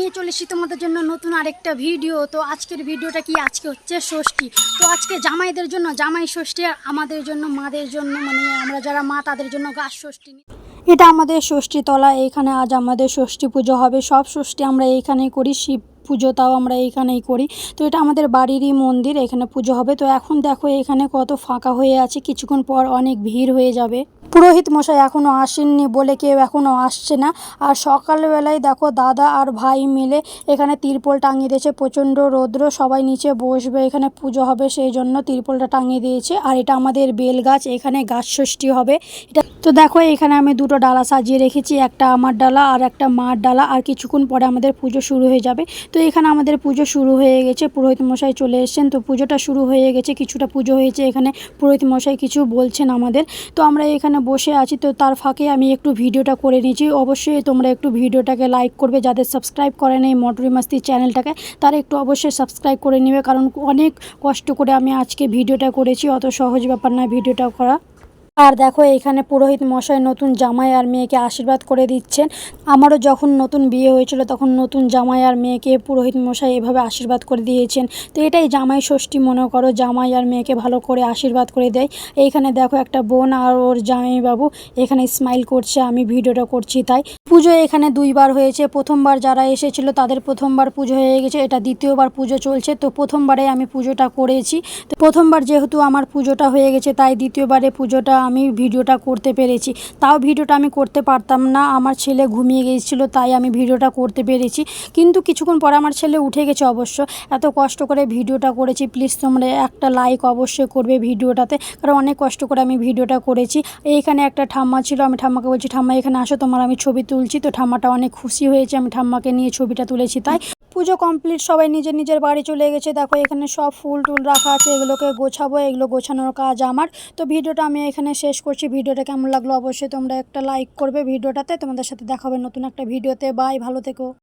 নিয়ে চলে এসেছি তোমাদের জন্য নতুন আরেকটা ভিডিও তো আজকের ভিডিওটা কি? আজকে হচ্ছে ষষ্ঠী। তো আজকে জামাইদের জন্য, জামাই ষষ্ঠী আর আমাদের জন্য, মাদের জন্য মানে আমরা যারা মা, তাদের জন্য গাছ ষষ্ঠী এটা আমাদের ষষ্ঠী তলা এইখানে আজ আমাদের ষষ্ঠী পুজো হবে। সব ষষ্ঠী আমরা এইখানেই করি, শিব পুজো তাও আমরা এইখানেই করি। তো এটা আমাদের বাড়িরই মন্দির, এখানে পুজো হবে। তো এখন দেখো, এখানে কত ফাঁকা হয়ে আছে, কিছুক্ষণ পর অনেক ভিড় হয়ে যাবে। পুরোহিত মশাই এখনও আসেননি বলে কেউ এখনও আসছে না। আর সকালবেলায় দেখো দাদা আর ভাই মিলে এখানে তিরপল টাঙিয়ে দিয়েছে। প্রচণ্ড রৌদ্র, সবাই নিচে বসবে, এখানে পুজো হবে, সেই জন্য তিরপলটা টাঙিয়ে দিয়েছে। আর এটা আমাদের বেল গাছ, এখানে গাছ ষষ্ঠী হবে। এটা তো দেখো, এখানে আমি দুটো ডালা সাজিয়ে রেখেছি, একটা আমার ডালা আর একটা মার ডালা। আর কিছুক্ষণ পরে আমাদের পুজো শুরু হয়ে যাবে। তো এখানে আমাদের পুজো শুরু হয়ে গেছে, পুরোহিত মশাই চলে এসেছেন। তো পুজোটা শুরু হয়ে গেছে, কিছুটা পুজো হয়েছে এখানে। পুরোহিত মশাই কিছু বলছেন আমাদের। তো আমরা এখানে বসে আছি, তো তার ফাঁকে আমি একটু ভিডিওটা করে নিয়েছি। অবশ্যই তোমরা একটু ভিডিওটাকে লাইক করবে, যাদের সাবস্ক্রাইব করে নেই মটরি মাস্তি চ্যানেলটাকে, তারা একটু অবশ্যই সাবস্ক্রাইব করে নেবে, কারণ অনেক কষ্ট করে আমি আজকে ভিডিওটা করেছি, অত সহজ ব্যাপার না ভিডিওটা করা। আর দেখো, এখানে পুরোহিত মশাই নতুন জামাই আর মেয়েকে আশীর্বাদ করে দিচ্ছেন। আমারও যখন নতুন বিয়ে হয়েছিল, তখন নতুন জামাই আর মেয়েকে পুরোহিত মশাই এভাবে আশীর্বাদ করে দিয়েছেন। তো এটাই জামাই ষষ্ঠী, মনে করো, জামাই আর মেয়েকে ভালো করে আশীর্বাদ করে দেয়। এইখানে দেখো একটা বোন আর ওর জামাইবাবু, এখানে স্মাইল করছে, আমি ভিডিওটা করছি তাই। পুজো এখানে দুইবার হয়েছে। প্রথমবার যারা এসেছিল, তাদের প্রথমবার পুজো হয়ে গেছে, এটা দ্বিতীয়বার পুজো চলছে। তো প্রথমবারে আমি পুজোটা করেছি। তো প্রথমবার যেহেতু আমার পুজোটা হয়ে গেছে, তাই দ্বিতীয়বারে পুজোটা আমি ভিডিওটা করতে পেরেছি। তাও ভিডিওটা আমি করতে পারতাম না। আমার ছেলে ঘুমিয়ে গিয়েছিল, তাই আমি ভিডিওটা করতে পেরেছি। কিন্তু কিছুক্ষণ পরে আমার ছেলে উঠে গেছে অবশ্য। এত কষ্ট করে ভিডিওটা করেছি। প্লিজ তোমরা একটা লাইক অবশ্যই করবে ভিডিওটাতে। কারণ অনেক কষ্ট করে আমি ভিডিওটা করেছি। এইখানে একটা ঠাম্মা ছিল। আমি ঠাম্মাকে বলছি, ঠাম্মা, এখানে আসো। তোমার আমি ছবি তুলছি। তো ঠাম্মাটা অনেক খুশি হয়েছে। আমি ঠাম্মাকে নিয়ে ছবিটা তুলেছি। তাই পুজো কমপ্লিট সবাই নিজের নিজের বাড়ি চলে গেছে। দেখো, এখানে সব ফুল টুল রাখা আছে, এগুলোকে গোছাবো, এগুলো গোছানোর কাজ আমার। তো ভিডিওটা আমি এখানে শেষ করছি। ভিডিওটা কেমন লাগল অবশ্যই তোমরা একটা লাইক করবে ভিডিওটাতে। তোমাদের সাথে দেখাবে নতুন একটা ভিডিওতে। বাই ভালো থেকো।